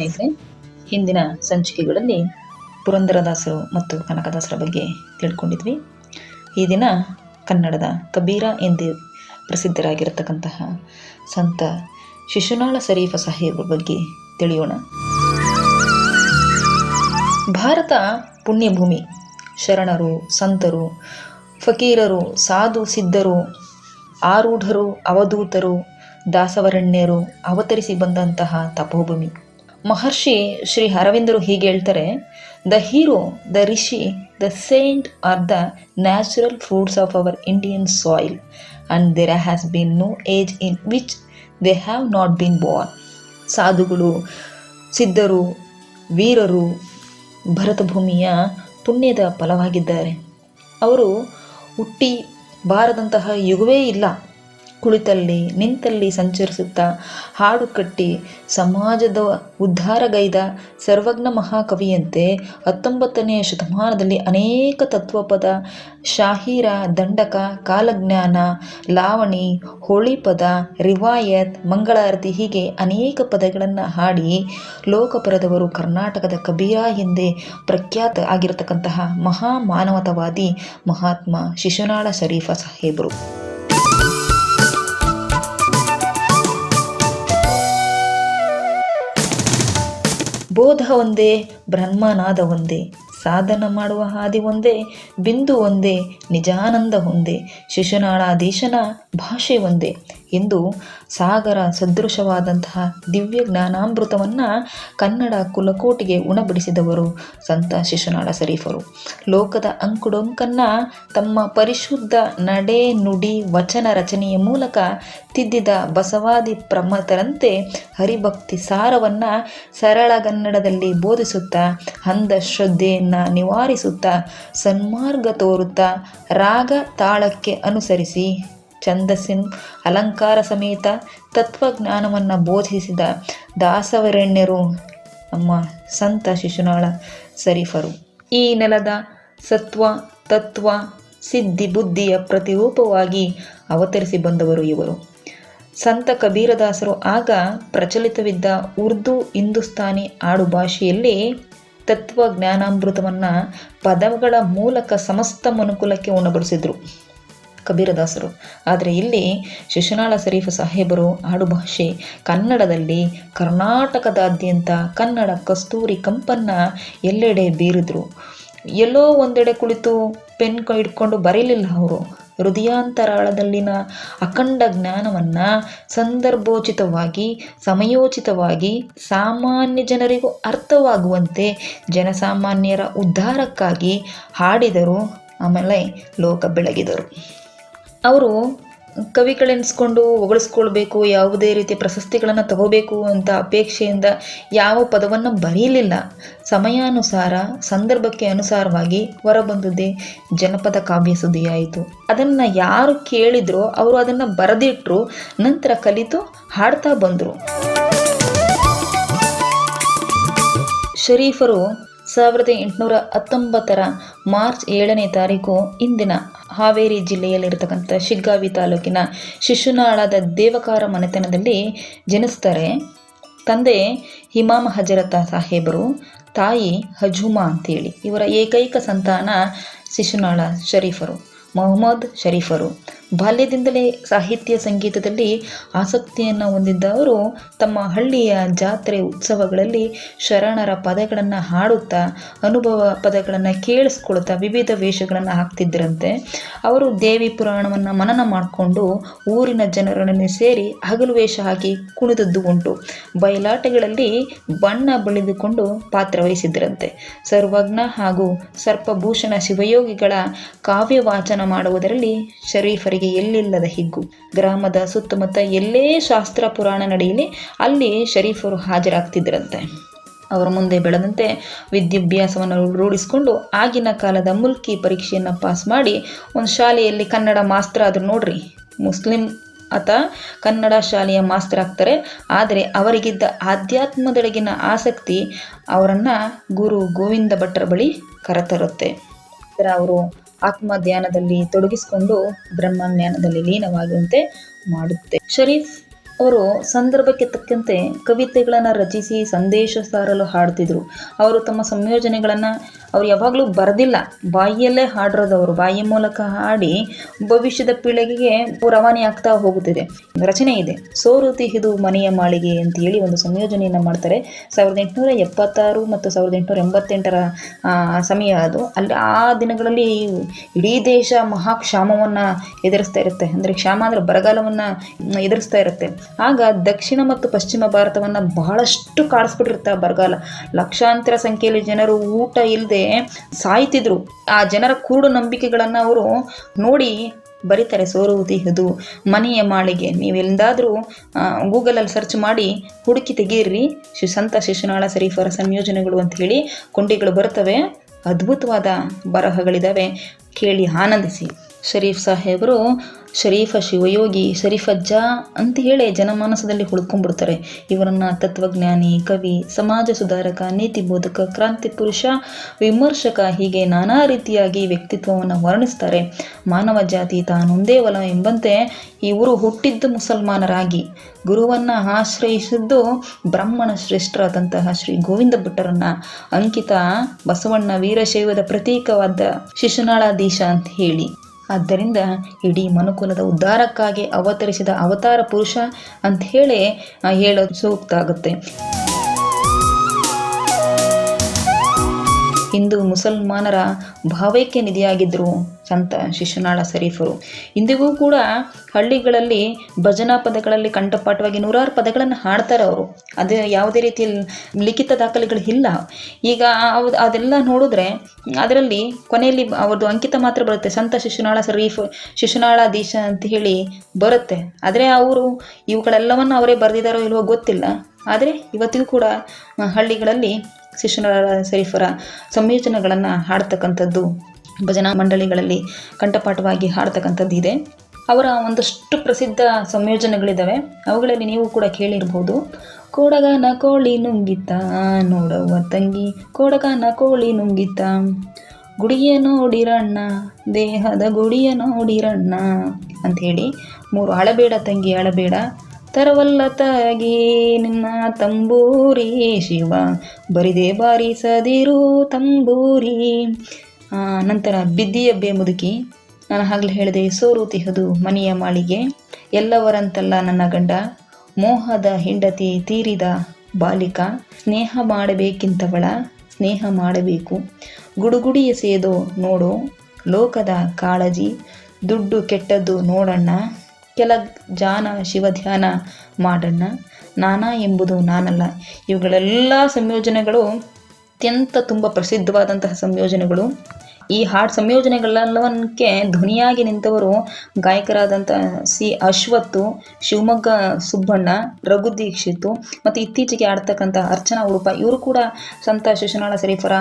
ಸ್ನೇಹಿತರೆ, ಹಿಂದಿನ ಸಂಚಿಕೆಗಳಲ್ಲಿ ಪುರಂದರದಾಸರು ಮತ್ತು ಕನಕದಾಸರ ಬಗ್ಗೆ ತಿಳ್ಕೊಂಡಿದ್ವಿ. ಈ ದಿನ ಕನ್ನಡದ ಕಬೀರ ಎಂದು ಪ್ರಸಿದ್ಧರಾಗಿರತಕ್ಕಂತಹ ಸಂತ ಶಿಶುನಾಳ ಶರೀಫ ಸಾಹೇಬ್ರ ಬಗ್ಗೆ ತಿಳಿಯೋಣ. ಭಾರತ ಪುಣ್ಯಭೂಮಿ. ಶರಣರು, ಸಂತರು, ಫಕೀರರು, ಸಾಧು, ಸಿದ್ಧರು, ಆರೂಢರು, ಅವಧೂತರು, ದಾಸವರಣ್ಯರು ಅವತರಿಸಿ ಬಂದಂತಹ ತಪೋಭೂಮಿ. ಮಹರ್ಷಿ ಶ್ರೀ ಅರವಿಂದರು ಹೀಗೆ ಹೇಳ್ತಾರೆ the hero the rishi the saint or the natural fruits of our Indian soil and there has been no age in which they have not been born ಸಾಧುಗಳು, ಸಿದ್ಧರು, ವೀರರು ಭರತ ಭೂಮಿಯ ಪುಣ್ಯದ ಫಲವಾಗಿದ್ದಾರೆ. ಅವರು ಹುಟ್ಟಿ ಬಾರದಂತಹ ಯುಗವೇ ಇಲ್ಲ. ಕುಳಿತಲ್ಲಿ ನಿಂತಲ್ಲಿ ಸಂಚರಿಸುತ್ತಾ ಹಾಡು ಕಟ್ಟಿ ಸಮಾಜದ ಉದ್ಧಾರಗೈದ ಸರ್ವಜ್ಞ ಮಹಾಕವಿಯಂತೆ ಹತ್ತೊಂಬತ್ತನೆಯ ಶತಮಾನದಲ್ಲಿ ಅನೇಕ ತತ್ವಪದ ಶಾಹೀರ, ದಂಡಕ, ಕಾಲಜ್ಞಾನ, ಲಾವಣಿ ಹೋಳಿ ಪದ ರಿವಾಯತ್, ಮಂಗಳಾರತಿ ಹೀಗೆ ಅನೇಕ ಪದಗಳನ್ನು ಹಾಡಿ ಲೋಕಪರದವರು ಕರ್ನಾಟಕದ ಕಬೀರ ಎಂದೇ ಪ್ರಖ್ಯಾತ ಆಗಿರತಕ್ಕಂತಹ ಮಹಾ ಮಾನವತವಾದಿ ಮಹಾತ್ಮ ಶಿಶುನಾಳ ಶರೀಫ ಸಾಹೇಬರು. ಬೋಧ ಒಂದೇ, ಬ್ರಹ್ಮನಾದ ಒಂದೇ, ಸಾಧನ ಮಾಡುವ ಹಾದಿ ಒಂದೇ, ಬಿಂದು ಒಂದೇ, ನಿಜಾನಂದ ಒಂದೇ, ಶಿಶುನಾಳಾಧೀಶನ ಭಾಷೆ ಒಂದೇ. ಎಂದು ಸಾಗರ ಸದೃಶವಾದಂತಹ ದಿವ್ಯ ಜ್ಞಾನಾಮೃತವನ್ನು ಕನ್ನಡ ಕುಲಕೋಟಿಗೆ ಉಣಬಡಿಸಿದವರು ಸಂತ ಶಿಶುನಾಳ ಶರೀಫರು. ಲೋಕದ ಅಂಕುಡೊಂಕನ್ನು ತಮ್ಮ ಪರಿಶುದ್ಧ ನಡೆ ನುಡಿ ವಚನ ರಚನೆಯ ಮೂಲಕ ತಿದ್ದಿದ ಬಸವಾದಿ ಪ್ರಮತರಂತೆ ಹರಿಭಕ್ತಿ ಸಾರವನ್ನು ಸರಳಗನ್ನಡದಲ್ಲಿ ಬೋಧಿಸುತ್ತಾ ಅಂಧಶ್ರದ್ಧೆಯನ್ನು ನಿವಾರಿಸುತ್ತಾ, ಸನ್ಮಾರ್ಗ ತೋರುತ್ತಾ, ರಾಗ ತಾಳಕ್ಕೆ ಅನುಸರಿಸಿ ಛಂದಸ್ಸಿನ ಅಲಂಕಾರ ಸಮೇತ ತತ್ವಜ್ಞಾನವನ್ನು ಬೋಧಿಸಿದ ದಾಸವರೆಣ್ಯರು ನಮ್ಮ ಸಂತ ಶಿಶುನಾಳ ಸರಿಫರು. ಈ ನೆಲದ ಸತ್ವ, ತತ್ವ, ಸಿದ್ಧಿ, ಬುದ್ಧಿಯ ಪ್ರತಿರೂಪವಾಗಿ ಅವತರಿಸಿ ಬಂದವರು ಇವರು. ಸಂತ ಕಬೀರದಾಸರು ಆಗ ಪ್ರಚಲಿತವಿದ್ದ ಉರ್ದು ಹಿಂದೂಸ್ತಾನಿ ಆಡು ಭಾಷೆಯಲ್ಲಿ ತತ್ವ ಜ್ಞಾನಾಮೃತವನ್ನು ಪದಗಳ ಮೂಲಕ ಸಮಸ್ತ ಮನುಕುಲಕ್ಕೆ ಉಣಬಡಿಸಿದರು. ಕಬೀರದಾಸರು ಆದರೆ ಇಲ್ಲಿ ಶಿಶುನಾಳ ಶರೀಫ್ ಸಾಹೇಬರು ಆಡುಭಾಷೆ ಕನ್ನಡದಲ್ಲಿ ಕರ್ನಾಟಕದಾದ್ಯಂತ ಕನ್ನಡ ಕಸ್ತೂರಿ ಕಂಪನ್ನ ಎಲ್ಲೆಡೆ ಬೀರಿದ್ರು. ಎಲ್ಲೋ ಒಂದೆಡೆ ಕುಳಿತು ಪೆನ್ ಇಟ್ಕೊಂಡು ಬರೀಲಿಲ್ಲ ಅವರು. ಹೃದಯಾಂತರಾಳದಲ್ಲಿನ ಅಖಂಡ ಜ್ಞಾನವನ್ನು ಸಂದರ್ಭೋಚಿತವಾಗಿ, ಸಮಯೋಚಿತವಾಗಿ ಸಾಮಾನ್ಯ ಜನರಿಗೂ ಅರ್ಥವಾಗುವಂತೆ ಜನಸಾಮಾನ್ಯರ ಉದ್ಧಾರಕ್ಕಾಗಿ ಹಾಡಿದರು. ಆಮೇಲೆ ಲೋಕ ಬೆಳಗಿದರು. ಅವರು ಕವಿಗಳೆನಿಸ್ಕೊಂಡು ಹೊಗಳಿಸ್ಕೊಳ್ಬೇಕು, ಯಾವುದೇ ರೀತಿಯ ಪ್ರಶಸ್ತಿಗಳನ್ನು ತಗೋಬೇಕು ಅಂತ ಅಪೇಕ್ಷೆಯಿಂದ ಯಾವ ಪದವನ್ನು ಬರೀಲಿಲ್ಲ. ಸಮಯಾನುಸಾರ, ಸಂದರ್ಭಕ್ಕೆ ಅನುಸಾರವಾಗಿ ಹೊರಬಂದದ್ದೇ ಜನಪದ ಕಾವ್ಯ ಸುದ್ದಿಯಾಯಿತು. ಅದನ್ನು ಯಾರು ಕೇಳಿದ್ರೋ ಅವರು ಅದನ್ನು ಬರೆದಿಟ್ಟರು ನಂತರ ಕಲಿತು ಹಾಡ್ತಾ ಬಂದರು. ಶರೀಫರು ಸಾವಿರದ ಎಂಟುನೂರ ಹತ್ತೊಂಬತ್ತರ ಮಾರ್ಚ್ ಏಳನೇ ತಾರೀಕು ಇಂದಿನ ಹಾವೇರಿ ಜಿಲ್ಲೆಯಲ್ಲಿರತಕ್ಕಂಥ ಶಿಗ್ಗಾವಿ ತಾಲೂಕಿನ ಶಿಶುನಾಳದ ದೇವಕಾರ ಮನೆತನದಲ್ಲಿ ಜನಿಸ್ತಾರೆ. ತಂದೆ ಹಿಮಾಮ ಹಜರತ ಸಾಹೇಬರು, ತಾಯಿ ಹಜುಮಾ ಅಂತೇಳಿ. ಇವರ ಏಕೈಕ ಸಂತಾನ ಶಿಶುನಾಳ ಶರೀಫರು, ಮೊಹಮ್ಮದ್ ಶರೀಫರು. ಬಾಲ್ಯದಿಂದಲೇ ಸಾಹಿತ್ಯ ಸಂಗೀತದಲ್ಲಿ ಆಸಕ್ತಿಯನ್ನು ಹೊಂದಿದ್ದವರು ತಮ್ಮ ಹಳ್ಳಿಯ ಜಾತ್ರೆ ಉತ್ಸವಗಳಲ್ಲಿ ಶರಣರ ಪದಗಳನ್ನು ಹಾಡುತ್ತಾ, ಅನುಭವ ಪದಗಳನ್ನು ಕೇಳಿಸ್ಕೊಳ್ತಾ ವಿವಿಧ ವೇಷಗಳನ್ನು ಹಾಕ್ತಿದ್ದರಂತೆ ಅವರು ದೇವಿ ಪುರಾಣವನ್ನು ಮನನ ಮಾಡಿಕೊಂಡು ಊರಿನ ಜನರೊಡನೆ ಸೇರಿ ಹಗಲು ವೇಷ ಹಾಕಿ ಕುಣಿದದ್ದು ಉಂಟು. ಬಯಲಾಟಗಳಲ್ಲಿ ಬಣ್ಣ ಬಳಿದುಕೊಂಡು ಪಾತ್ರವಹಿಸಿದ್ದರಂತೆ ಸರ್ವಜ್ಞ ಹಾಗೂ ಸರ್ಪಭೂಷಣ ಶಿವಯೋಗಿಗಳ ಕಾವ್ಯ ವಾಚನ ಮಾಡುವುದರಲ್ಲಿ ಶರೀಫರಿಗೆ ಎಲ್ಲಿಲ್ಲದ ಹಿಗ್ಗು. ಗ್ರಾಮದ ಸುತ್ತಮುತ್ತ ಎಲ್ಲೇ ಶಾಸ್ತ್ರ ಪುರಾಣ ನಡೆಯಲಿ, ಅಲ್ಲಿ ಶರೀಫರು ಹಾಜರಾಗ್ತಿದ್ರಂತೆ. ಅವರ ಮುಂದೆ ಬೆಳೆದಂತೆ ವಿದ್ಯಾಭ್ಯಾಸವನ್ನು ರೂಢಿಸಿಕೊಂಡು ಆಗಿನ ಕಾಲದ ಮುಲ್ಕಿ ಪರೀಕ್ಷೆಯನ್ನು ಪಾಸ್ ಮಾಡಿ ಒಂದು ಶಾಲೆಯಲ್ಲಿ ಕನ್ನಡ ಮಾಸ್ತ್ರ ಆದರೂ ನೋಡ್ರಿ. ಮುಸ್ಲಿಂ ಆತ ಕನ್ನಡ ಶಾಲೆಯ ಮಾಸ್ತರ್ ಆಗ್ತಾರೆ. ಆದರೆ ಅವರಿಗಿದ್ದ ಆಧ್ಯಾತ್ಮದೊಳಗಿನ ಆಸಕ್ತಿ ಅವರನ್ನು ಗುರು ಗೋವಿಂದ ಭಟ್ರ ಬಳಿ ಕರೆತರುತ್ತೆ. ಅವರು ಆತ್ಮ ಧ್ಯಾನದಲ್ಲಿ ತೊಡಗಿಸಿಕೊಂಡು ಬ್ರಹ್ಮಜ್ಞಾನದಲ್ಲಿ ಲೀನವಾಗುವಂತೆ ಮಾಡುತ್ತೆ. ಶರೀಫ್ ಅವರು ಸಂದರ್ಭಕ್ಕೆ ತಕ್ಕಂತೆ ಕವಿತೆಗಳನ್ನು ರಚಿಸಿ ಸಂದೇಶ ಸಾರಲು ಹಾಡ್ತಿದ್ರು. ಅವರು ತಮ್ಮ ಸಂಯೋಜನೆಗಳನ್ನು ಅವ್ರು ಯಾವಾಗಲೂ ಬರೆದಿಲ್ಲ. ಬಾಯಿಯಲ್ಲೇ ಹಾಡಿರೋದು ಅವರು. ಬಾಯಿಯ ಮೂಲಕ ಹಾಡಿ ಭವಿಷ್ಯದ ಪೀಳಿಗೆಗೆ ರವಾನೆ ಆಗ್ತಾ ಹೋಗುತ್ತಿದೆ. ರಚನೆ ಇದೆ. ಸೋರುತಿ ಇದು ಮನೆಯ ಮಾಳಿಗೆ ಅಂತ ಹೇಳಿ ಒಂದು ಸಂಯೋಜನೆಯನ್ನು ಮಾಡ್ತಾರೆ. ಸಾವಿರದ ಎಂಟುನೂರ ಎಪ್ಪತ್ತಾರು ಮತ್ತು ಸಾವಿರದ ಎಂಟುನೂರ ಎಂಬತ್ತೆಂಟರ ಸಮಯ ಅದು. ಅಲ್ಲಿ ಆ ದಿನಗಳಲ್ಲಿ ಇಡೀ ದೇಶ ಮಹಾಕ್ಷಾಮವನ್ನು ಎದುರಿಸ್ತಾ ಇರುತ್ತೆ. ಅಂದರೆ ಕ್ಷಾಮ ಅಂದರೆ ಬರಗಾಲವನ್ನು ಎದುರಿಸ್ತಾ ಇರುತ್ತೆ. ಆಗ ದಕ್ಷಿಣ ಮತ್ತು ಪಶ್ಚಿಮ ಭಾರತವನ್ನು ಬಹಳಷ್ಟು ಕಾಡಿಸ್ಬಿಟ್ಟಿರುತ್ತೆ ಆ ಬರಗಾಲ. ಲಕ್ಷಾಂತರ ಸಂಖ್ಯೆಯಲ್ಲಿ ಜನರು ಊಟ ಇಲ್ಲದೆ ಸಾಯ್ತಿದ್ರು. ಆ ಜನರ ಕುರುಡು ನಂಬಿಕೆಗಳನ್ನು ಅವರು ನೋಡಿ ಬರೀತಾರೆ ಸೋರುವುದಿ ಇದು ಮನೆಯ ಮಾಳಿಗೆ. ನೀವೆಲ್ಲಾದರೂ ಗೂಗಲಲ್ಲಿ ಸರ್ಚ್ ಮಾಡಿ ಹುಡುಕಿ ತೆಗೀರಿ. ಶಿ ಸಂತ ಶಿಶುನಾಳ ಸರೀಫರ ಸಂಯೋಜನೆಗಳು ಅಂತ ಹೇಳಿ ಕೊಂಡಿಗಳು ಬರ್ತವೆ. ಅದ್ಭುತವಾದ ಬರಹಗಳಿದ್ದಾವೆ ಕೇಳಿ ಆನಂದಿಸಿ. ಶರೀಫ್ ಸಾಹೇಬರು, ಶರೀಫ ಶಿವಯೋಗಿ ಶರೀಫಜ್ಜ ಅಂತ ಹೇಳಿ ಜನಮಾನಸದಲ್ಲಿ ಹುಡ್ಕೊಂಡ್ಬಿಡ್ತಾರೆ ಇವರನ್ನು ತತ್ವಜ್ಞಾನಿ, ಕವಿ, ಸಮಾಜ ಸುಧಾರಕ, ನೀತಿ ಬೋಧಕ, ಕ್ರಾಂತಿ ಪುರುಷ, ವಿಮರ್ಶಕ ಹೀಗೆ ನಾನಾ ರೀತಿಯಾಗಿ ವ್ಯಕ್ತಿತ್ವವನ್ನು ವರ್ಣಿಸ್ತಾರೆ. ಮಾನವ ಜಾತಿ ತಾನೊಂದೇ ವಲ ಎಂಬಂತೆ ಇವರು ಹುಟ್ಟಿದ್ದು ಮುಸಲ್ಮಾನರಾಗಿ. ಗುರುವನ್ನು ಆಶ್ರಯಿಸಿದ್ದು ಬ್ರಾಹ್ಮಣ ಶ್ರೇಷ್ಠರಾದಂತಹ ಶ್ರೀ ಗೋವಿಂದ ಭಟ್ಟರನ್ನ. ಅಂಕಿತ ಬಸವಣ್ಣ ವೀರಶೈವದ ಪ್ರತೀಕವಾದ ಶಿಶುನಾಳಾಧೀಶ ಅಂತ ಹೇಳಿ. ಆದ್ದರಿಂದ ಇಡೀ ಮನುಕುಲದ ಉದ್ಧಾರಕ್ಕಾಗಿ ಅವತರಿಸಿದ ಅವತಾರ ಪುರುಷ ಅಂತ ಹೇಳಿ ಹೇಳೋದು ಸೂಕ್ತ ಆಗುತ್ತೆ. ಹಿಂದೂ ಮುಸಲ್ಮಾನರ ಭಾವೈಕ್ಯ ನಿಧಿಯಾಗಿದ್ದರು ಸಂತ ಶಿಶುನಾಳ ಶರೀಫರು. ಇಂದಿಗೂ ಕೂಡ ಹಳ್ಳಿಗಳಲ್ಲಿ ಭಜನಾ ಪದಗಳಲ್ಲಿ ಕಂಠಪಾಠವಾಗಿ ನೂರಾರು ಪದಗಳನ್ನು ಹಾಡ್ತಾರೆ ಅವರು. ಅದು ಯಾವುದೇ ರೀತಿಯ ಲಿಖಿತ ದಾಖಲೆಗಳು ಇಲ್ಲ. ಈಗ ಅದೆಲ್ಲ ನೋಡಿದ್ರೆ ಅದರಲ್ಲಿ ಕೊನೆಯಲ್ಲಿ ಅವ್ರದ್ದು ಅಂಕಿತ ಮಾತ್ರ ಬರುತ್ತೆ. ಸಂತ ಶಿಶುನಾಳ ಶರೀಫ್, ಶಿಶುನಾಳಾಧೀಶ ಅಂತ ಹೇಳಿ ಬರುತ್ತೆ. ಆದರೆ ಅವರು ಇವುಗಳೆಲ್ಲವನ್ನು ಅವರೇ ಬರೆದಿದ್ದಾರೋ ಇಲ್ವೋ ಗೊತ್ತಿಲ್ಲ. ಆದರೆ ಇವತ್ತಿಗೂ ಕೂಡ ಹಳ್ಳಿಗಳಲ್ಲಿ ಶಿಶುನಾಳ ಶರೀಫರ ಸಂಯೋಜನೆಗಳನ್ನು ಹಾಡ್ತಕ್ಕಂಥದ್ದು ಭಜನಾ ಮಂಡಳಿಗಳಲ್ಲಿ ಕಂಠಪಾಠವಾಗಿ ಹಾಡ್ತಕ್ಕಂಥದ್ದು ಇದೆ. ಅವರ ಒಂದಷ್ಟು ಪ್ರಸಿದ್ಧ ಸಂಯೋಜನೆಗಳಿದ್ದಾವೆ ಅವುಗಳಲ್ಲಿ ನೀವು ಕೂಡ ಕೇಳಿರ್ಬೋದು. ಕೋಡಗನ ಕೋಳಿ ನುಂಗಿತ ನೋಡವ್ವ ತಂಗಿ, ಕೋಡಗನ ಕೋಳಿ ನುಂಗಿತ ಗುಡಿಯ ನೋಡಿರಣ್ಣ ದೇಹದ ಗುಡಿಯ ನೋಡಿರಣ್ಣ ಅಂಥೇಳಿ ಮೂರು ಅಳಬೇಡ ತಂಗಿ ಅಳಬೇಡ ತರವಲ್ಲ ತಾಗಿ ನಿನ್ನ ತಂಬೂರಿ ಶಿವ. ಬರಿದೆ ಬಾರಿಸದಿರು ತಂಬೂರಿ. ನಂತರ ಬಿದ್ದಿಯ ಬೇಮುದುಕಿ ನಾನು ಹಾಗಲೇ ಹೇಳಿದೆ, ಸೋರು ತಿಹದು ಮನೆಯ ಮಾಳಿಗೆ. ಎಲ್ಲವರಂತಲ್ಲ ನನ್ನ ಗಂಡ, ಮೋಹದ ಹೆಂಡತಿ ತೀರಿದ ಬಾಲಿಕ. ಸ್ನೇಹ ಮಾಡಬೇಕಿಂತವಳ ಸ್ನೇಹ ಮಾಡಬೇಕು. ಗುಡುಗುಡಿಯ ಸೇದೋ ನೋಡೋ, ಲೋಕದ ಕಾಳಜಿ, ದುಡ್ಡು ಕೆಟ್ಟದ್ದು ನೋಡಣ್ಣ. ಕೆಲ ಜಾನ ಶಿವಧ್ಯಾನ ಮಾಡಣ್ಣ ನಾನಾ ಎಂಬುದು ನಾನಲ್ಲ. ಇವುಗಳೆಲ್ಲ ಸಂಯೋಜನೆಗಳು ಅತ್ಯಂತ ತುಂಬ ಪ್ರಸಿದ್ಧವಾದಂತಹ ಸಂಯೋಜನೆಗಳು. ಈ ಹಾಡು ಸಂಯೋಜನೆಗಳೆಲ್ಲವನ್ನಕ್ಕೆ ಧ್ವನಿಯಾಗಿ ನಿಂತವರು ಗಾಯಕರಾದಂಥ ಸಿ ಅಶ್ವತ್ತು, ಶಿವಮೊಗ್ಗ ಸುಬ್ಬಣ್ಣ, ರಘು ದೀಕ್ಷಿತು ಮತ್ತು ಇತ್ತೀಚೆಗೆ ಆಡ್ತಕ್ಕಂಥ ಅರ್ಚನಾ ಉಡುಪ ಇವರು ಕೂಡ ಸಂತ ಶಿಶುನಾಳ ಶರೀಫರ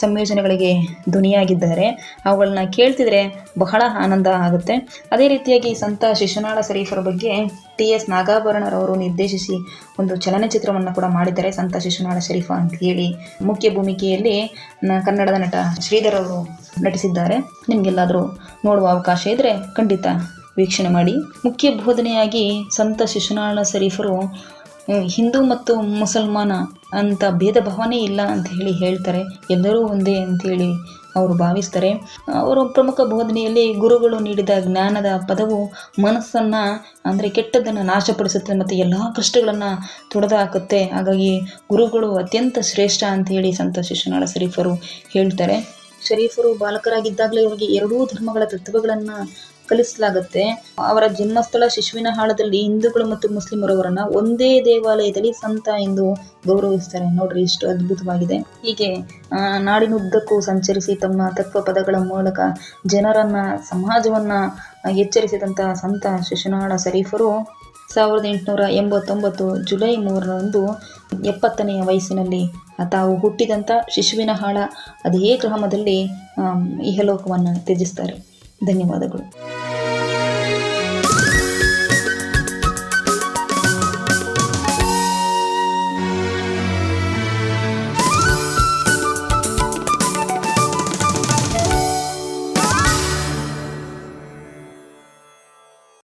ಸಂಯೋಜನೆಗಳಿಗೆ ಧ್ವನಿಯಾಗಿದ್ದಾರೆ. ಅವುಗಳನ್ನ ಕೇಳ್ತಿದ್ರೆ ಬಹಳ ಆನಂದ ಆಗುತ್ತೆ. ಅದೇ ರೀತಿಯಾಗಿ ಸಂತ ಶಿಶುನಾಳ ಶರೀಫರ ಬಗ್ಗೆ ಟಿ ಎಸ್ ನಾಗಾಭರಣರವರು ನಿರ್ದೇಶಿಸಿ ಒಂದು ಚಲನಚಿತ್ರವನ್ನು ಕೂಡ ಮಾಡಿದ್ದಾರೆ ಸಂತ ಶಿಶುನಾಳ ಶರೀಫ ಅಂತ ಹೇಳಿ. ಮುಖ್ಯ ಭೂಮಿಕೆಯಲ್ಲಿ ಕನ್ನಡದ ನಟ ಶ್ರೀಧರ್ ಅವರು ನಟಿಸಿದ್ದಾರೆ. ನಿಮಗೆಲ್ಲಾದರೂ ನೋಡುವ ಅವಕಾಶ ಇದ್ದರೆ ಖಂಡಿತ ವೀಕ್ಷಣೆ ಮಾಡಿ. ಮುಖ್ಯ ಬೋಧನೆಯಾಗಿ ಸಂತ ಶಿಶುನಾಳ ಶರೀಫರು ಹಿಂದೂ ಮತ್ತು ಮುಸಲ್ಮಾನ ಅಂತ ಭೇದ ಭಾವನೆ ಇಲ್ಲ ಅಂತ ಹೇಳಿ ಹೇಳ್ತಾರೆ. ಎಲ್ಲರೂ ಒಂದೇ ಅಂತೇಳಿ ಅವರು ಭಾವಿಸ್ತಾರೆ. ಅವರು ಪ್ರಮುಖ ಬೋಧನೆಯಲ್ಲಿ ಗುರುಗಳು ನೀಡಿದ ಜ್ಞಾನದ ಪದವು ಮನಸ್ಸನ್ನ ಅಂದರೆ ಕೆಟ್ಟದ್ದನ್ನು ನಾಶಪಡಿಸುತ್ತೆ ಮತ್ತು ಎಲ್ಲ ಕಷ್ಟಗಳನ್ನು ತೊಡೆದುಹಾಕುತ್ತೆ. ಹಾಗಾಗಿ ಗುರುಗಳು ಅತ್ಯಂತ ಶ್ರೇಷ್ಠ ಅಂತ ಹೇಳಿ ಸಂತ ಶಿಶುನಾಳ ಶರೀಫರು ಹೇಳ್ತಾರೆ. ಶರೀಫರು ಬಾಲಕರಾಗಿದ್ದಾಗಲೇ ಇವರಿಗೆ ಎರಡೂ ಧರ್ಮಗಳ ತತ್ವಗಳನ್ನು ಕಲಿಸಲಾಗುತ್ತೆ. ಅವರ ಜನ್ಮಸ್ಥಳ ಶಿಶುವಿನ ಹಾಳದಲ್ಲಿ ಹಿಂದೂಗಳು ಮತ್ತು ಮುಸ್ಲಿಮರವರನ್ನ ಒಂದೇ ದೇವಾಲಯದಲ್ಲಿ ಸಂತ ಎಂದು ಗೌರವಿಸ್ತಾರೆ. ನೋಡ್ರಿ ಇಷ್ಟು ಅದ್ಭುತವಾಗಿದೆ. ಹೀಗೆ ನಾಡಿನುದ್ದಕ್ಕೂ ಸಂಚರಿಸಿ ತಮ್ಮ ತತ್ವ ಪದಗಳ ಮೂಲಕ ಜನರನ್ನ, ಸಮಾಜವನ್ನ ಎಚ್ಚರಿಸಿದಂತಹ ಸಂತ ಶಿಶುನಾಳ ಶರೀಫರು ಸಾವಿರದ ಎಂಟುನೂರ ಎಂಬತ್ತೊಂಬತ್ತು ಜುಲೈ ಮೂರರಂದು ಎಪ್ಪತ್ತನೆಯ ವಯಸ್ಸಿನಲ್ಲಿ ತಾವು ಹುಟ್ಟಿದಂಥ ಶಿಶುವಿನ ಹಾಳ ಅದೇ ಗ್ರಾಮದಲ್ಲಿ ಇಹಲೋಕವನ್ನು ತ್ಯಜಿಸ್ತಾರೆ. ಧನ್ಯವಾದಗಳು.